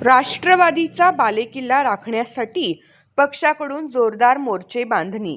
राष्ट्रवादीचा बालेकिल्ला राखण्यासाठी पक्षाकडून जोरदार मोर्चे बांधणी.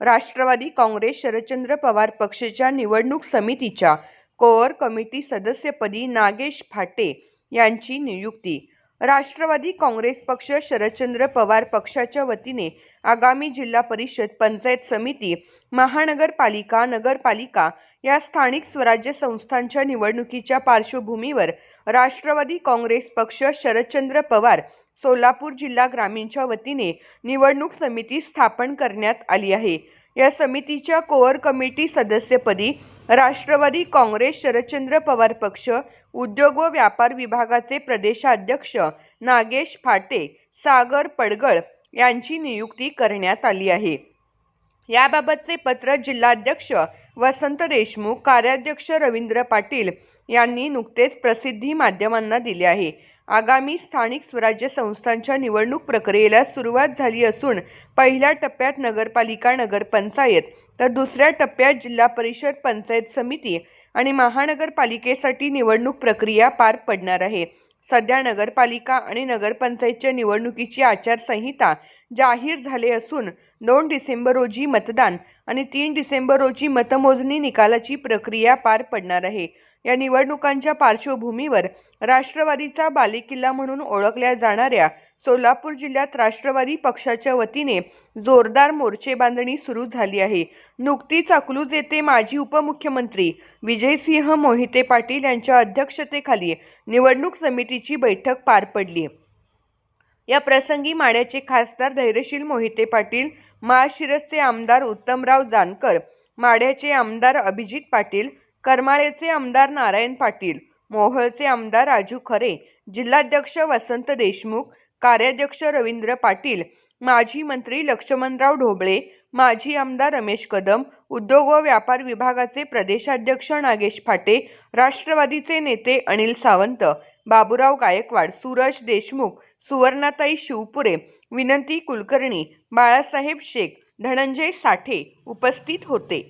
राष्ट्रवादी काँग्रेस शरदचंद्र पवार पक्षाच्या निवडणूक समितीच्या कोअर कमिटी सदस्यपदी नागेश फाटे यांची नियुक्ती. राष्ट्रवादी काँग्रेस पक्ष शरदचंद्र पवार पक्षाच्या वतीने आगामी जिल्हा परिषद पंचायत समिती महानगरपालिका नगरपालिका या स्थानिक स्वराज्य संस्थांच्या निवडणुकीच्या पार्श्वभूमीवर राष्ट्रवादी काँग्रेस पक्ष शरदचंद्र पवार सोलापूर जिल्हा ग्रामीणच्या वतीने निवडणूक समिती स्थापन करण्यात आली आहे. या समितीच्या कोअर कमिटी सदस्यपदी राष्ट्रवादी काँग्रेस शरदचंद्र पवार पक्ष उद्योग व व्यापार विभागाचे प्रदेशाध्यक्ष नागेश फाटे सागर पडगळ यांची नियुक्ती करण्यात आली आहे. याबाबतचे पत्र जिल्हाध्यक्ष वसंत देशमुख कार्याध्यक्ष रवींद्र पाटील यांनी नुकतेच प्रसिद्धी माध्यमांना दिले आहे. आगामी स्थानिक स्वराज्य संस्थांच्या निवडणूक प्रक्रियेला सुरुवात झाली असून पहिल्या टप्प्यात नगरपालिका नगरपंचायत तर दुसऱ्या टप्प्यात जिल्हा परिषद पंचायत समिती आणि महानगरपालिकेसाठी निवडणूक प्रक्रिया पार पडणार आहे. सध्या नगरपालिका आणि नगरपंचायतच्या निवडणुकीची आचारसंहिता जाहीर झाले असून दोन डिसेंबर रोजी मतदान आणि तीन डिसेंबर रोजी मतमोजणी निकालाची प्रक्रिया पार पडणार आहे. या निवडणुकांच्या पार्श्वभूमीवर राष्ट्रवादीचा बालेकिल्ला म्हणून ओळखल्या जाणाऱ्या सोलापूर जिल्ह्यात राष्ट्रवादी पक्षाच्या वतीने जोरदार मोर्चे बांधणी सुरू झाली आहे. नुकतीच अकलूज येथे माजी उपमुख्यमंत्री विजयसिंह मोहिते पाटील यांच्या अध्यक्षतेखाली निवडणूक समितीची बैठक पार पडली. या प्रसंगी माड्याचे खासदार धैर्यशील मोहिते पाटील माळशिरसचे आमदार उत्तमराव जानकर माढ्याचे आमदार अभिजित पाटील करमाळेचे आमदार नारायण पाटील मोहोळचे आमदार राजू खरे जिल्हाध्यक्ष वसंत देशमुख कार्याध्यक्ष रवींद्र पाटील माजी मंत्री लक्ष्मणराव ढोबळे माजी आमदार रमेश कदम उद्योग व व्यापार विभागाचे प्रदेशाध्यक्ष नागेश फाटे राष्ट्रवादीचे नेते अनिल सावंत बाबूराव गायकवाड सूरज देशमुख सुवर्णाताई शिवपुरे विनंती कुलकर्णी बाळासाहेब शेख धनंजय साठे उपस्थित होते.